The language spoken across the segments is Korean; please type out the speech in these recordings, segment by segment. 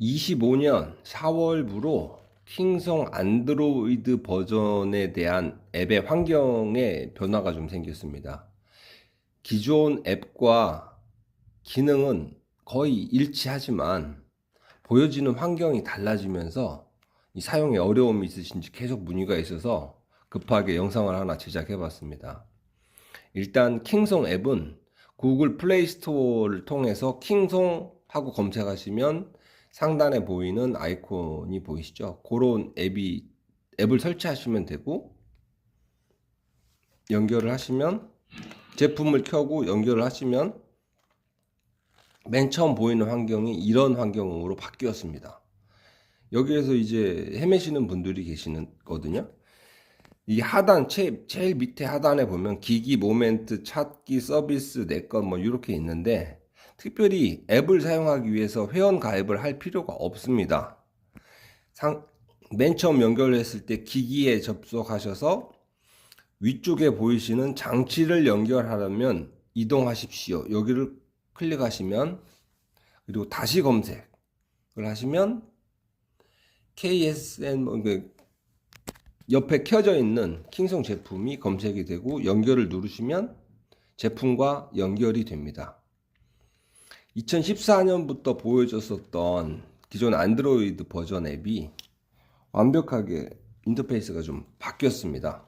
25년 4월부로 킹성 안드로이드 버전에 대한 앱의 환경에 변화가 좀 생겼습니다. 기존 앱과 기능은 거의 일치하지만 보여지는 환경이 달라지면서 이 사용에 어려움이 있으신지 계속 문의가 있어서 급하게 영상을 하나 제작해 봤습니다. 일단 킹송 앱은 구글 플레이 스토어를 통해서 킹송 하고 검색하시면 상단에 보이는 아이콘이 보이시죠? 그런 앱이 앱을 설치하시면 되고 연결을 하시면 제품을 켜고 연결을 하시면 맨 처음 보이는 환경이 이런 환경으로 바뀌었습니다. 여기에서 이제 헤매시는 분들이 계시거든요. 이 하단 제, 제일 밑에 하단에 보면 기기 모멘트 찾기 서비스 내건 뭐 이렇게 있는데 특별히 앱을 사용하기 위해서 회원 가입을 할 필요가 없습니다. 상, 맨 처음 연결했을 때 기기에 접속하셔서 위쪽에 보이시는 장치를 연결하려면 이동하십시오. 여기를 클릭하시면 그리고 다시 검색을 하시면 KSN 뭐그 옆에 켜져 있는 킹송 제품이 검색이 되고 연결을 누르시면 제품과 연결이 됩니다. 2014년부터 보여줬었던 기존 안드로이드 버전 앱이 완벽하게 인터페이스가 좀 바뀌었습니다.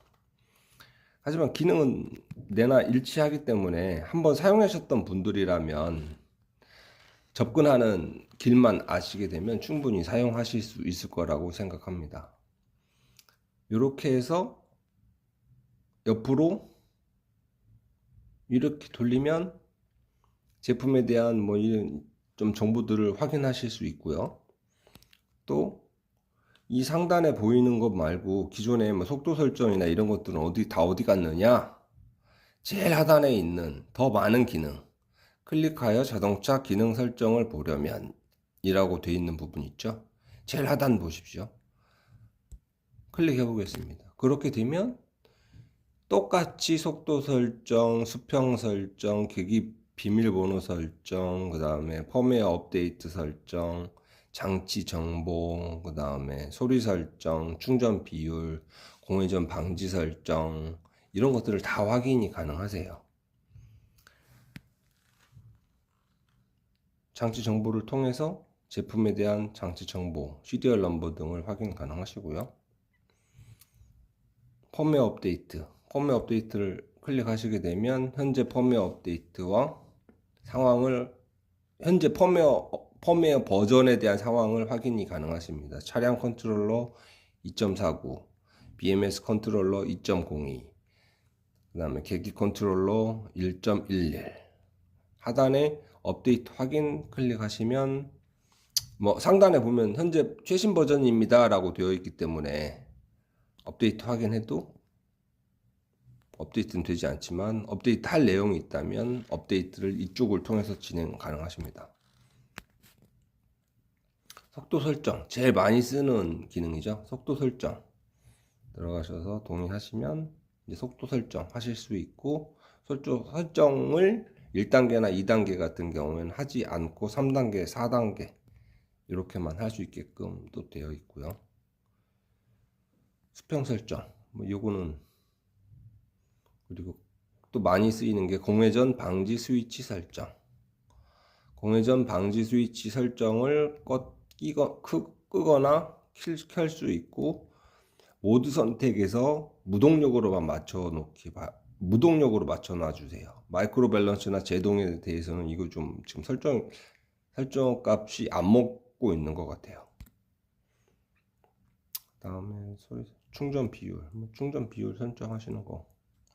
하지만 기능은 내나 일치하기 때문에 한번 사용하셨던 분들이라면 접근하는 길만 아시게 되면 충분히 사용하실 수 있을 거라고 생각합니다. 이렇게 해서 옆으로 이렇게 돌리면 제품에 대한 뭐 이런 좀 정보들을 확인하실 수 있고요. 또 이 상단에 보이는 것 말고 기존에 뭐 속도 설정이나 이런 것들은 어디 다 어디 갔느냐? 제일 하단에 있는 더 많은 기능 클릭하여 자동차 기능 설정을 보려면 이라고 되어 있는 부분 있죠. 제일 하단 보십시오. 클릭해 보겠습니다. 그렇게 되면 똑같이 속도 설정, 수평 설정, 계기 비밀번호 설정, 그 다음에 펌웨어 업데이트 설정, 장치 정보, 그 다음에 소리 설정, 충전 비율, 공회전 방지 설정, 이런 것들을 다 확인이 가능하세요. 장치 정보를 통해서 제품에 대한 장치 정보, 시리얼 넘버 등을 확인 가능하시고요. 펌웨어 업데이트, 펌웨어 업데이트를 클릭하시게 되면 현재 펌웨어 업데이트와 상황을 현재 펌웨어 펌웨어 버전에 대한 상황을 확인이 가능하십니다. 차량 컨트롤러 2.49, BMS 컨트롤러 2.02, 그 다음에 계기 컨트롤러 1.11 하단에 업데이트 확인 클릭하시면 뭐 상단에 보면 현재 최신 버전입니다 라고 되어 있기 때문에 업데이트 확인해도 업데이트는 되지 않지만 업데이트 할 내용이 있다면 업데이트를 이쪽을 통해서 진행 가능하십니다. 속도 설정 제일 많이 쓰는 기능이죠. 속도 설정 들어가셔서 동의하시면 이제 속도 설정 하실 수 있고 설정 설정을 1단계나 2단계 같은 경우에는 하지 않고 3단계, 4단계 이렇게만 할 수 있게끔 또 되어 있고요. 수평 설정 뭐 요거는 그리고 또 많이 쓰이는 게 공회전 방지 스위치 설정. 공회전 방지 스위치 설정을 꺼, 끼거, 크, 끄거나 켤 수 있고 모드 선택에서 무동력으로만 맞춰 놓기 바, 무동력으로 맞춰 놔 주세요. 마이크로 밸런스나 제동에 대해서는 이거 좀 지금 설정 설정 값이 안 먹고 있는 것 같아요. 다음에 소리 충전 비율, 뭐 충전 비율 설정하시는 거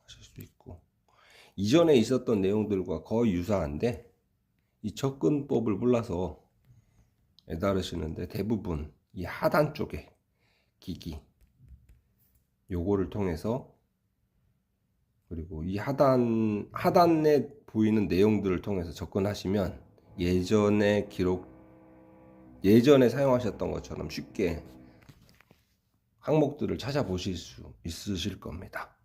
하실 수 있고 이전에 있었던 내용들과 거의 유사한데 이 접근법을 몰라서 애다르시는데 대부분 이 하단 쪽에 기기 요거를 통해서 그리고 이 하단 하단에 보이는 내용들을 통해서 접근하시면 예전에 기록 예전에 사용하셨던 것처럼 쉽게 항목들을 찾아보실 수 있으실 겁니다.